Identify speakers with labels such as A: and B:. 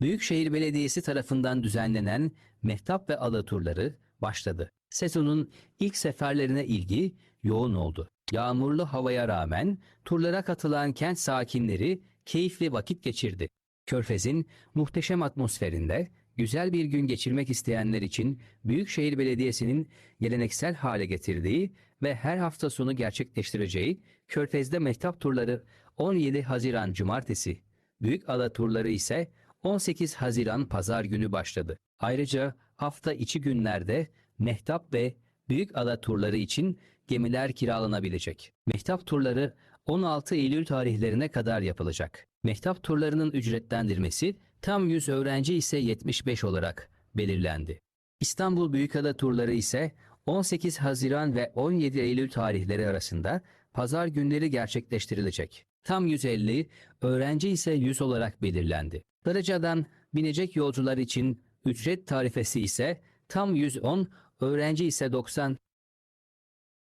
A: Büyükşehir Belediyesi tarafından düzenlenen Mehtap ve Ala turları başladı. Sezonun ilk seferlerine ilgi yoğun oldu. Yağmurlu havaya rağmen turlara katılan kent sakinleri keyifli vakit geçirdi. Körfez'in muhteşem atmosferinde güzel bir gün geçirmek isteyenler için Büyükşehir Belediyesi'nin geleneksel hale getirdiği ve her hafta sonu gerçekleştireceği Körfez'de mehtap turları 17 Haziran Cumartesi, Büyük Ala turları ise 18 Haziran Pazar günü başladı. Ayrıca hafta içi günlerde mehtap ve Büyük Ala turları için gemiler kiralanabilecek. Mehtap turları 16 Eylül tarihlerine kadar yapılacak. Mehtap turlarının ücretlendirmesi tam 100 öğrenci ise 75 olarak belirlendi. İstanbul Büyükada turları ise 18 Haziran ve 17 Eylül tarihleri arasında pazar günleri gerçekleştirilecek. Tam 150, öğrenci ise 100 olarak belirlendi. Darıca'dan binecek yolcular için ücret tarifesi ise tam 110, öğrenci ise 90